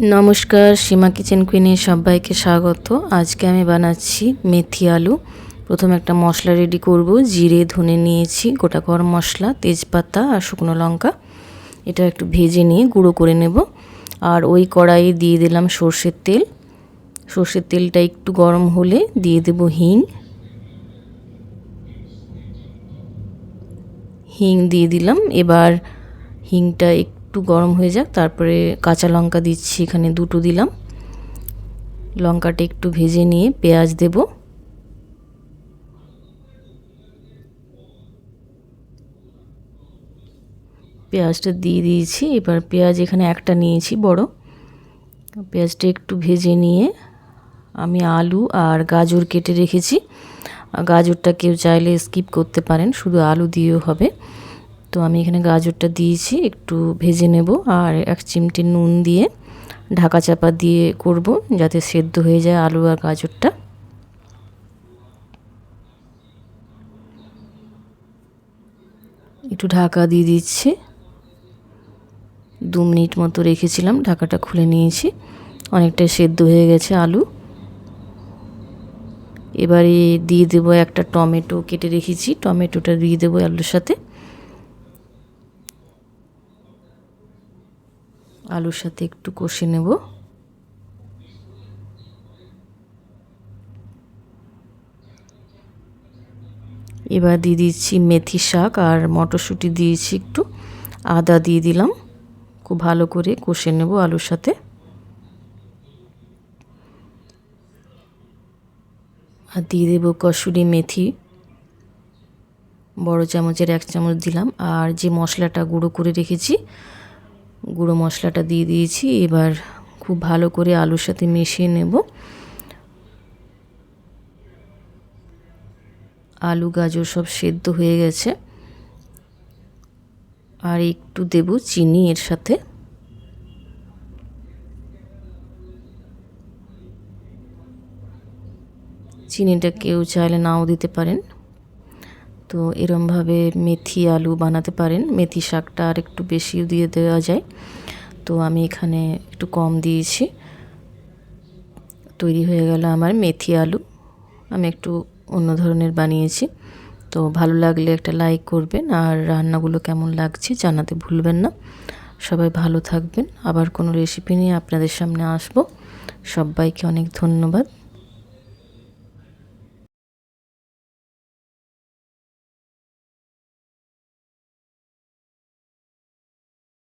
নমস্কার, সীমা কিচেন কুইনে সবাইকে স্বাগত। আজকে আমি বানাচ্ছি মেথি আলু। প্রথমে একটা মশলা রেডি করব। জিরে, ধনে নিয়েছি, গোটা গরম মশলা, তেজপাতা আর শুকনো লঙ্কা। এটা একটু ভেজে নিয়ে গুঁড়ো করে নেব। আর ওই কড়াইয়ে দিয়ে দিলাম সর্ষের তেল। সর্ষের তেলটা একটু গরম হলে দিয়ে দেব হিং। হিং দিয়ে দিলাম। এবার হিংটা একটু গরম হয়ে যাক, তারপরে কাঁচা লঙ্কা দিচ্ছি, এখানে দুটো দিলাম। লঙ্কাটা একটু ভেজে নিয়ে পেঁয়াজ দেব। পেঁয়াজটা দিয়ে দিয়েছি, এবার পেঁয়াজ এখানে একটা নিয়েছি বড়। পেঁয়াজটা একটু ভেজে নিয়ে আমি আলু আর গাজর কেটে রেখেছি। গাজরটা কেউ চাইলে স্কিপ করতে পারেন, শুধু আলু দিয়েও হবে। তো আমি এখানে গাজরটা দিয়েছি, একটু ভেজে নেব আর এক চিমটি নুন দিয়ে ঢাকা চাপা দিয়ে করব যাতে সেদ্ধ হয়ে যায় আলু আর গাজরটা। একটু ঢাকা দিয়ে দিচ্ছি। দু মিনিট মতো রেখেছিলাম, ঢাকাটা খুলে নিয়েছি। অনেকটাই সেদ্ধ হয়ে গেছে আলু। এবারে দিয়ে দেবো একটা টমেটো কেটে রেখেছি, টমেটোটা দিয়ে দেবো আলুর সাথে। আলুর সাথে একটু কষে নেব। এবার দিয়ে দিচ্ছি মেথি শাক আর মটরশুঁটি দিয়েছি একটু। আদা দিয়ে দিলাম। খুব ভালো করে কষে নেব আলুর সাথে। আর দিয়ে দেবো কসুরি মেথি। বড় চামচের এক চামচ দিলাম। আর যে মশলাটা গুঁড়ো করে রেখেছি গুঁড়ো মশলাটা দিয়ে দিয়েছি, এবার খুব ভালো করে আলুর সাথে মিশিয়ে নেব। আলু, গাজর সব সেদ্ধ হয়ে গেছে। আর একটু দেব চিনি এর সাথে। চিনিটা কেউ চাইলে নাও দিতে পারেন। তো এরমভাবে মেথি আলু বানাতে পারেন। মেথি শাকটা আর একটু বেশিও দিয়ে দেওয়া যায়। তো আমি এখানে একটু কম দিয়েছি। তৈরি হয়ে গেল আমার মেথি আলু। আমি একটু অন্য ধরনের বানিয়েছি। তো ভালো লাগলে একটা লাইক করবেন আর রান্নাগুলো কেমন লাগছে জানাতে ভুলবেন না। সবাই ভালো থাকবেন। আবার কোনো রেসিপি নিয়ে আপনাদের সামনে আসব। সবাইকে অনেক ধন্যবাদ।